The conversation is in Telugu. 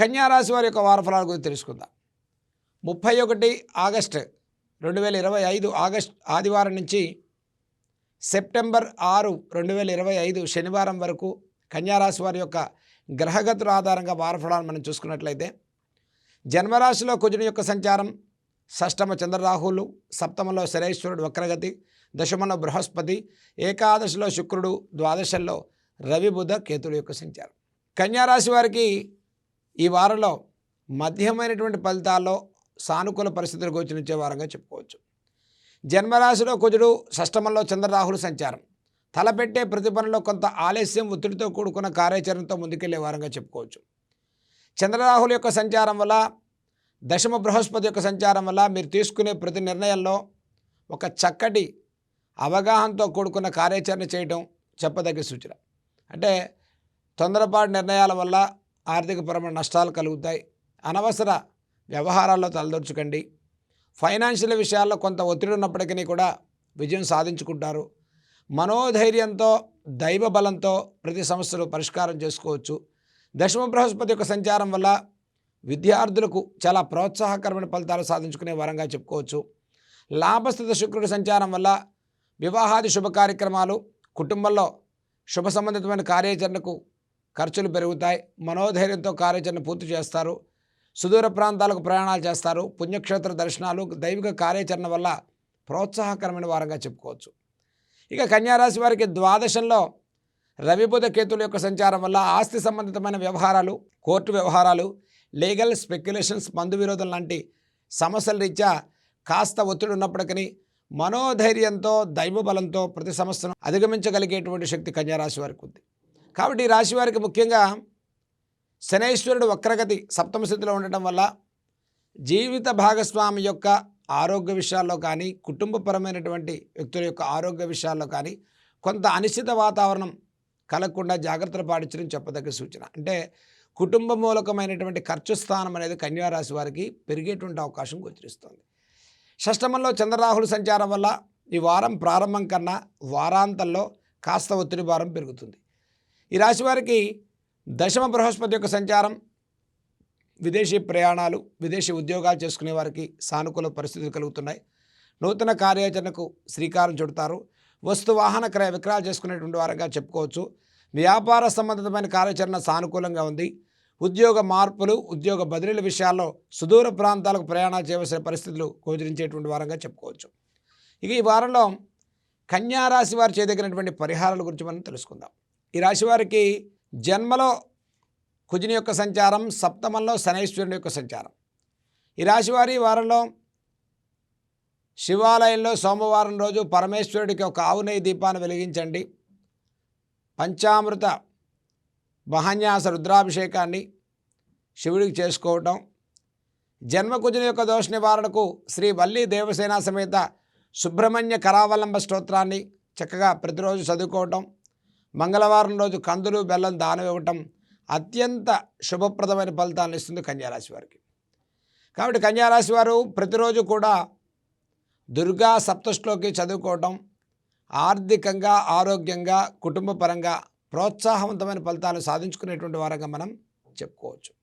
కన్యారాశి వారి యొక్క వారఫలాల గురించి తెలుసుకుందాం. ముప్పై ఒకటి ఆగస్టు రెండు వేల ఇరవై ఐదు ఆగస్ట్ ఆదివారం నుంచి సెప్టెంబర్ ఆరు రెండు వేల ఇరవై ఐదు శనివారం వరకు కన్యారాశి వారి యొక్క గ్రహగతుల ఆధారంగా వారఫలాలను మనం చూసుకున్నట్లయితే జన్మరాశిలో కుజుని యొక్క సంచారం షష్టమ చంద్రరాహులు సప్తమలో శరేశ్వరుడు వక్రగతి దశమలో బృహస్పతి ఏకాదశిలో శుక్రుడు ద్వాదశంలో రవి బుధ కేతుడు యొక్క సంచారం. కన్యారాశి వారికి ఈ వారంలో మధ్యమైనటువంటి ఫలితాల్లో సానుకూల పరిస్థితులు గోచరించే వారంగా చెప్పుకోవచ్చు. జన్మరాశిలో కుజుడు షష్టమంలో చంద్రరాహుల సంచారం. తలపెట్టే ప్రతి పనిలో కొంత ఆలస్యం ఒత్తిడితో కూడుకున్న కార్యాచరణతో ముందుకెళ్ళే వారంగా చెప్పుకోవచ్చు. చంద్రరాహుల యొక్క సంచారం వల్ల దశమ బృహస్పతి యొక్క సంచారం వల్ల మీరు తీసుకునే ప్రతి నిర్ణయంలో ఒక చక్కటి అవగాహనతో కూడుకున్న కార్యాచరణ చేయడం చెప్పదగ్గ సూచన. అంటే తొందరపాటు నిర్ణయాల వల్ల ఆర్థికపరమైన నష్టాలు కలుగుతాయి. అనవసర వ్యవహారాల్లో తలదొచ్చుకండి ఫైనాన్షియల్ విషయాల్లో కొంత ఒత్తిడి ఉన్నప్పటికీ కూడా విజయం సాధించుకుంటారు. మనోధైర్యంతో దైవ బలంతో ప్రతి సమస్యలు పరిష్కారం చేసుకోవచ్చు. దశమ బృహస్పతి యొక్క సంచారం వల్ల విద్యార్థులకు చాలా ప్రోత్సాహకరమైన ఫలితాలు సాధించుకునే వరంగా చెప్పుకోవచ్చు. లాభస్థిత శుక్రుడి సంచారం వల్ల వివాహాది శుభ కార్యక్రమాలు కుటుంబంలో శుభ సంబంధితమైన కార్యాచరణకు ఖర్చులు పెరుగుతాయి మనోధైర్యంతో కార్యాచరణ పూర్తి చేస్తారు సుదూర ప్రాంతాలకు ప్రయాణాలు చేస్తారు పుణ్యక్షేత్ర దర్శనాలు దైవిక కార్యాచరణ వల్ల ప్రోత్సాహకరమైన వారంగా చెప్పుకోవచ్చు. ఇక కన్యారాశి వారికి ద్వాదశంలో రవిబుధ కేతుల యొక్క సంచారం వల్ల ఆస్తి సంబంధితమైన వ్యవహారాలు కోర్టు వ్యవహారాలు లీగల్ స్పెక్యులేషన్స్ మందు విరోధం లాంటి సమస్యల రీత్యా కాస్త ఒత్తిడి ఉన్నప్పటికీ మనోధైర్యంతో దైవ బలంతో ప్రతి సమస్యను అధిగమించగలిగేటువంటి శక్తి కన్యారాశి వారికి ఉంది. కాబట్టి ఈ రాశి వారికి ముఖ్యంగా శనైశ్వరుడు వక్రగతి సప్తమ స్థితిలో ఉండటం వల్ల జీవిత భాగస్వామి యొక్క ఆరోగ్య విషయాల్లో కానీ కుటుంబపరమైనటువంటి వ్యక్తుల యొక్క ఆరోగ్య విషయాల్లో కానీ కొంత అనిశ్చిత వాతావరణం కలగకుండా జాగ్రత్తలు పాటించడం చెప్పదగ్గ సూచన. అంటే కుటుంబ మూలకమైనటువంటి ఖర్చు స్థానం అనేది కన్యారాశి వారికి పెరిగేటువంటి అవకాశం గోచరిస్తుంది. షష్టమంలో చంద్రరాహుల సంచారం వల్ల ఈ వారం ప్రారంభం కన్నా వారాంతంలో కాస్త ఒత్తిడి భారం పెరుగుతుంది. ఈ రాశి వారికి దశమ బృహస్పతి యొక్క సంచారం విదేశీ ప్రయాణాలు విదేశీ ఉద్యోగాలు చేసుకునే వారికి సానుకూల పరిస్థితులు కలుగుతున్నాయి. నూతన కార్యాచరణకు శ్రీకారం చుడతారు. వస్తు వాహన క్రయ విక్రయాలు చేసుకునేటువంటి వారంగా చెప్పుకోవచ్చు. వ్యాపార సంబంధితమైన కార్యాచరణ సానుకూలంగా ఉంది. ఉద్యోగ మార్పులు ఉద్యోగ బదిలీల విషయాల్లో సుదూర ప్రాంతాలకు ప్రయాణాలు చేయవలసిన పరిస్థితులు గోచరించేటువంటి వారంగా చెప్పుకోవచ్చు. ఇక ఈ వారంలో కన్యా రాశి వారు చేయదగినటువంటి పరిహారాల గురించి మనం తెలుసుకుందాం. ఈ రాశివారికి జన్మలో కుజుని యొక్క సంచారం సప్తమంలో శనైశ్వరుని యొక్క సంచారం. ఈ రాశివారి వారంలో శివాలయంలో సోమవారం రోజు పరమేశ్వరుడికి ఒక ఆవు దీపాన్ని వెలిగించండి. పంచామృత మహాన్యాస రుద్రాభిషేకాన్ని శివుడికి చేసుకోవటం. జన్మకుజుని యొక్క దోష నివారణకు శ్రీ వల్లి దేవసేన సమేత సుబ్రహ్మణ్య కరావలంబ స్తోత్రాన్ని చక్కగా ప్రతిరోజు చదువుకోవటం. మంగళవారం రోజు కందులు బెల్లం దానం ఇవ్వటం అత్యంత శుభప్రదమైన ఫలితాలను ఇస్తుంది కన్యారాశి వారికి. కాబట్టి కన్యారాశి వారు ప్రతిరోజు కూడా దుర్గా సప్తశ్లోకి చదువుకోవటం ఆర్థికంగా ఆరోగ్యంగా కుటుంబపరంగా ప్రోత్సాహవంతమైన ఫలితాలు సాధించుకునేటువంటి వారంగా మనం చెప్పుకోవచ్చు.